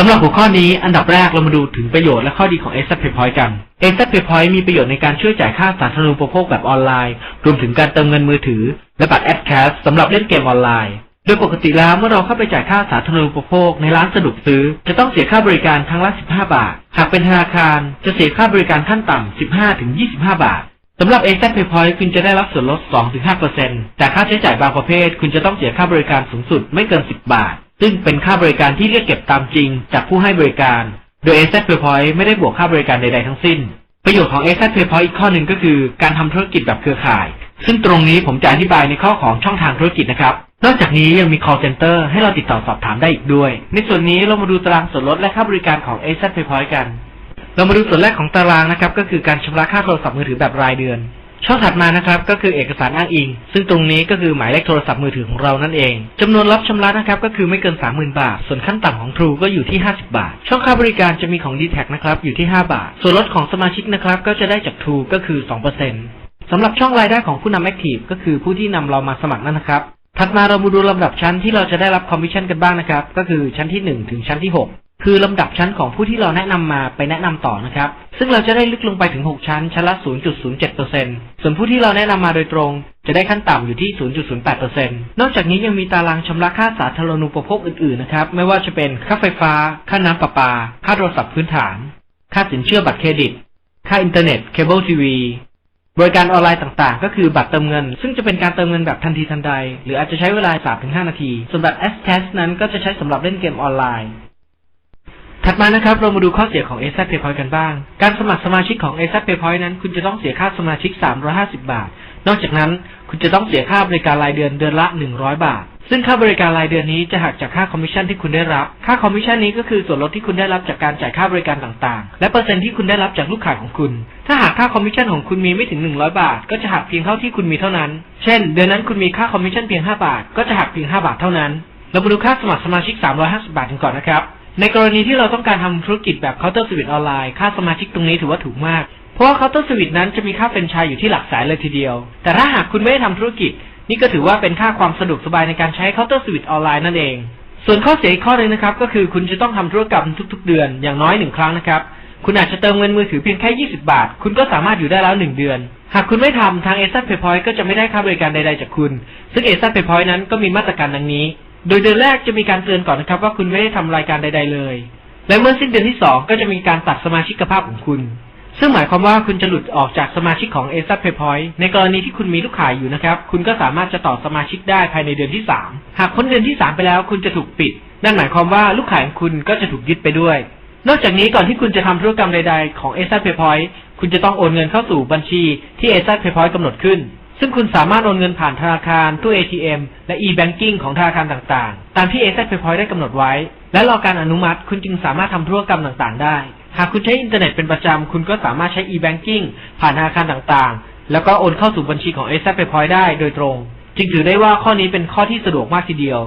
สำหรับหัวข้อนี้อันดับแรกเรามาดูถึงประโยชน์และข้อดีของ a s Pay Point กัน a s Pay Point มีประโยชน์ในการช่วยจ่ายค่าสาธารณูปโภคแบบออนไลน์ รวมถึงการเติมเงินมือถือ และบัตร a d c a s สำหรับเล่นเกมออนไลน์ โดยปกติแล้วเมื่อเราเข้าไปจ่ายค่าสาธารณูปโภคในร้านสะดวกซื้อ จะต้องเสียค่าบริการครั้งละ 15 บาท หากเป็นธนาคารจะเสียค่าบริการขั้นต่ำ 15-25 บาทสำหรับ a อ Pay Point คุณจะได้รับส่วนลด 2-5%แต่ค่าใช้จ่ายบางประเภท คุณจะต้องเสียค่าบริการสูงสุดไม่เกิน 10 บาท ซึ่งเป็นค่าบริการที่เรียกเก็บตามจริงจากผู้ให้บริการ โดย a อ Pay Point ไม่ได้บวกค่าบริการใด ๆ ทั้งสิ้น ประโยชน์ของ a อ Pay Point อีกข้อหนึ่งก็คือการทำธุรกิจแบบเครือข่าย ซึ่งตรงนี้ผมจะอธิบายในข้อของช่องทางธุรกิจนะครับ นอกจากนี้ยังมี call center ให้เราติดต่อสอบถามได้อีกด้วย ในส่วนนี้เรามาดูตารางส่วนลดและค่าบริการของ a อ Pay Point กัน เรามาดูส่วนแรกของตารางนะครับก็คือการชำระค่าโทรศัพท์มือถือแบบรายเดือน ช่องถัดมานะครับก็คือเอกสารอ้างอิง ซึ่งตรงนี้ก็คือหมายเลขโทรศัพท์มือถือของเรานั่นเองจำนวนรับชำระนะครับก็คือไม่เกิน 30,000 บาท ส่วนขั้นต่ำของ True ก็อยู่ที่ 50 บาท ช่องค่าบริการจะมีของ d t แทนะครับอยู่ที่ 5 บาท ส่วนลดของสมาชิกนะครับก็จะได้จาก True ก็คือ 2%สำหรับช่องรายได้ของผู้นำ Active ก็คือผู้ที่นำเรามาสมัครนั่นนะครับถัดมาเรามาดูลำดับชั้นที่เราจะได้รับคอมมิชชั่นกันบ้างนะครับก็คือชั้นที่ 1 ถึงชั้นที่ 6 คือลำดับชั้นของผู้ที่เราแนะนำมาไปแนะนำต่อนะครับ ซึ่งเราจะได้ลึกลงไปถึง 6 ชั้น ชั้นละ 0.07%ส่วนผู้ที่เราแนะนำมาโดยตรง จะได้ขั้นต่ำอยู่ที่ 0.08%นอกจากนี้ยังมีตารางชำระค่าสาธารณูปโภคอื่นๆนะครับ ไม่ว่าจะเป็นค่าไฟฟ้า ค่าน้ำประปา ค่าโทรศัพท์พื้นฐาน ค่าสินเชื่อบัตรเครดิต ค่าอินเทอร์เน็ต เคเบิลทีวีบริการออนไลน์ต่างๆ ก็คือบัตรเติมเงิน ซึ่งจะเป็นการเติมเงินแบบทันทีทันใด หรืออาจจะใช้เวลา 3-5 นาที ส่วนบัตร S Test นั้นก็จะใช้สำหรับเล่นเกมออนไลน์ ถัดมานะครับเรามาดูข้อเสียของ a อ Pay Point กันบ้าง การสมัครสมาชิกของ a อ Pay Point นั้น คุณจะต้องเสียค่าสมาชิก 350 บาท นอกจากนั้นคุณจะต้องเสียค่าบริการรายเดือนเดือนละ 100 บาท ซึ่งค่าบริการรายเดือนนี้จะหักจากค่าคอมมิชชั่นที่คุณได้รับ ค่าคอมมิชชั่นนี้ก็คือส่วนลดที่คุณได้รับจากการจ่ายค่าบริการต่างๆ และเปอร์เซ็นต์ที่คุณได้รับจากลูกค้าของคุณ ถ้าหากค่าคอมมิชชั่นของคุณมีไม่ถึง 100 บาท ก็จะหักเพียงเท่าที่คุณมีเท่านั้น เช่น เดือนนั้นคุณมีค่าคอมมิชชั่นเพียง 5 บาท ก็จะหักเพียง 5 บาทเท่านั้น เรามาดูค่าสมัครสมาชิก 350 บาทกันก่อนนะครับ ในกรณีที่เราต้องการทำธุรกิจแบบเคาน์เตอร์สวิตออนไลน์ค่าสมาชิกตรงนี้ถือว่าถูกมาก เพราะว่าเคาน์เตอร์สวิตนั้นจะมีค่าเป็นชายอยู่ที่หลักแสนเลยทีเดียว แต่ถ้าหากคุณไม่ได้ทำธุรกิจ นี่ก็ถือว่าเป็นค่าความสะดวกสบายในการใช้เคาน์เตอร์สวิตออนไลน์นั่นเอง ส่วนข้อเสียอีกข้อหนึ่งนะครับ ก็คือคุณจะต้องทำธุรกรรมทุก ๆ เดือนอย่างน้อยหนึ่งครั้งนะครับคุณอาจจะเติมเงินมือถือเพียงแค่ 20 บาท คุณก็สามารถอยู่ได้แล้ว 1 เดือน หากคุณไม่ทำทาง a อ p a y Point ก็จะไม่ได้ค่าบริการใดๆจากคุณ ซึ่ง a อ p a y Point นั้นก็มีมาตรการดังนี้ โดยเดือนแรกจะมีการเตือนก่อนนะครับ ว่าคุณไม่ได้ทำรายการใด ๆ เลย และเมื่อสิ้นเดือนที่2ก็จะมีการตัดสมาชิกภาพของคุณ ซึ่งหมายความว่าคุณจะหลุดออกจากสมาชิกของ a อ Pay Point ในกรณีที่คุณมีลูกขายอยู่นะครับ คุณก็สามารถจะต่อสมาชิกได้ภายในเดือนที่3หากพ้นเดือนที่3ไปแล้ว คุณจะถูกปิด นั่นหมายความว่าลูกขายของคุณก็จะถูกยึดไปด้วย นอกจากนี้ก่อนที่คุณจะทำธุรกรรมใด ๆ ของ a อ Pay Point คุณจะต้องโอนเงินเข้าสู่บัญชีที่ a อ Pay Point กำหนดขึ้น ซึ่งคุณสามารถโอนเงินผ่านธนาคารตู้ ATM และ e-banking ของธนาคารต่างๆ ตามที่ a อ Pay Point ได้กำหนดไว้ และรอการอนุมัติคุณจึงสามารถทำธุรกรรมต่างๆ ได้ หากคุณใช้อินเทอร์เน็ตเป็นประจำ คุณก็สามารถใช้ e-banking ผ่านธนาคารต่างๆ แล้วก็โอนเข้าสู่บัญชีของ a อ Pay Point ได้โดยตรง จึงถือได้ว่าข้อนี้เป็นข้อที่สะดวกมากทีเดียว